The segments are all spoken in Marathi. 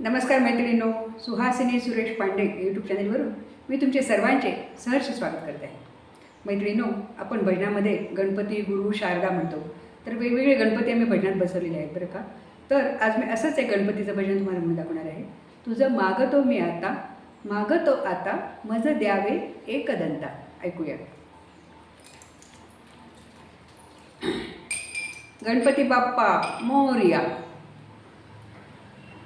नमस्कार मैत्रिणींनो सुहासिनी सुरेश पांडे यूट्यूब चॅनलवरून मी तुमचे सर्वांचे सहर्ष स्वागत करते आहे. मैत्रिणींनो आपण भजनामध्ये गणपती गुरु शारदा म्हणतो. तर वेगवेगळे गणपती आम्ही भजनात बसवलेले आहेत बरं का? तर आज मी असंच एक गणपतीचं भजन तुम्हाला म्हणून दाखवणार आहे. तुझं मागतो मी आता मागतो आता मज द्यावे एकदंता. ऐकूया. गणपती बाप्पा मोर्या.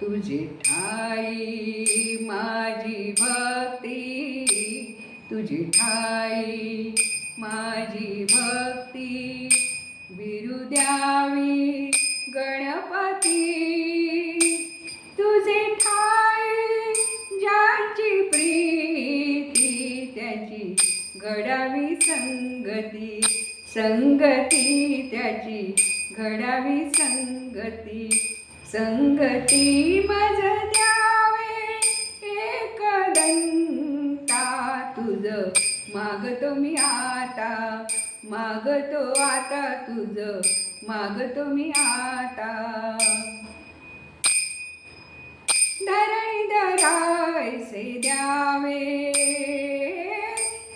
तुझी ठाई माझी भक्ती तुझी ठाई माझी भक्ती. बिरुद्यावी गणपती तुझे ठाई ज्याची प्रीती त्याची घडावी संगती संगती त्याची घडावी संगती. संगती मज द्यावे. एक दंता तुझ मागतो मी आता. मागतो आता तुझ मागतो मी आता. धरणी धरायसे द्यावे.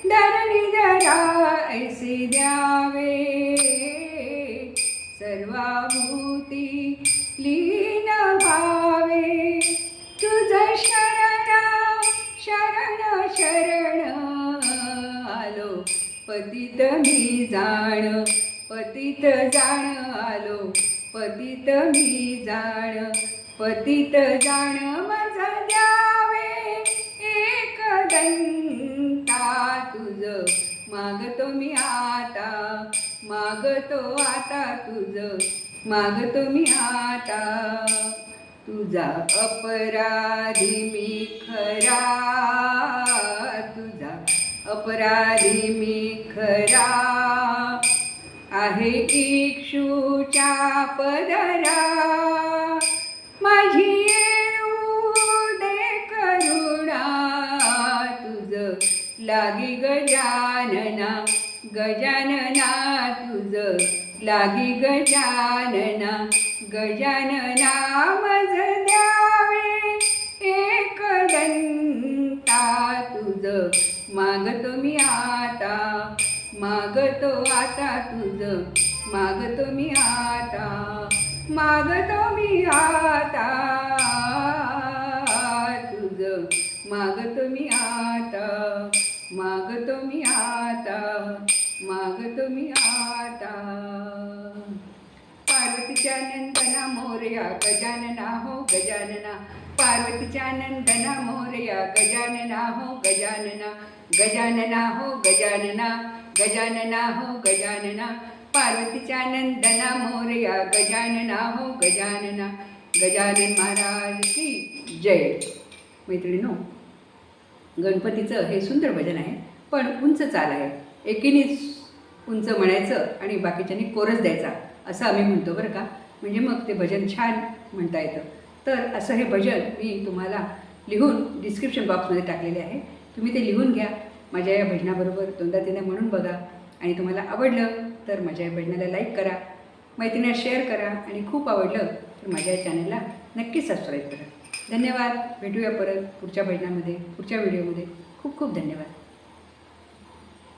धरणी धरायसे द्यावे. शरण आलो. पतित मी जाण पतित जाण आलो. पतित मी जाण पतित जाण मज द्यावे. एक दंता तुझ. मागतो मी आता मागतो आता तुझ. मागतो मी आता. तुझा अपराधी मी खरा तुझा अपराधी मी खरा. आहे इक्षूच्या पदरा. गजानना गजानना तुझ लागी गजानना गजानना मज द्यावे. एक दंता तुझ मागतो मी आता मागतो आता तुझ मागतो मी आता मागतो मी आता. मागतो मी आता. मागतो मी आता मागतो मी आता. पार्वतीच्या नंदना मोरया गजानना हो गजानना. पार्वतीच्या नंदना मोरया गजानना हो गजानना. गजानना हो गजानना गजानना हो गजानना. पार्वतीच्या नंदना मोरया गजानना हो गजानना. गजानन महाराज की जय. मैत्रिणी गणपतीचं हे सुंदर भजन आहे पण उंच चाल आहे. एकीनेच उंच म्हणायचं आणि बाकीच्यांनी कोरस द्यायचा असं आम्ही म्हणतो बरं का. म्हणजे मग ते भजन छान म्हणता येतं. तर असं हे भजन मी तुम्हाला लिहून डिस्क्रिप्शन बॉक्समध्ये टाकलेले आहे. तुम्ही ते लिहून घ्या. माझ्या या भजनाबरोबर दोनदा तीनदा म्हणून बघा. आणि तुम्हाला आवडलं तर माझ्या या भजनाला लाईक करा. मैत्रिणीला शेअर करा. आणि खूप आवडलं तर माझ्या या चॅनलला नक्की सबस्क्राईब करा. धन्यवाद. भेटूया परत पुढच्या भजनामध्ये पुढच्या व्हिडिओमध्ये. खूप खूप धन्यवाद.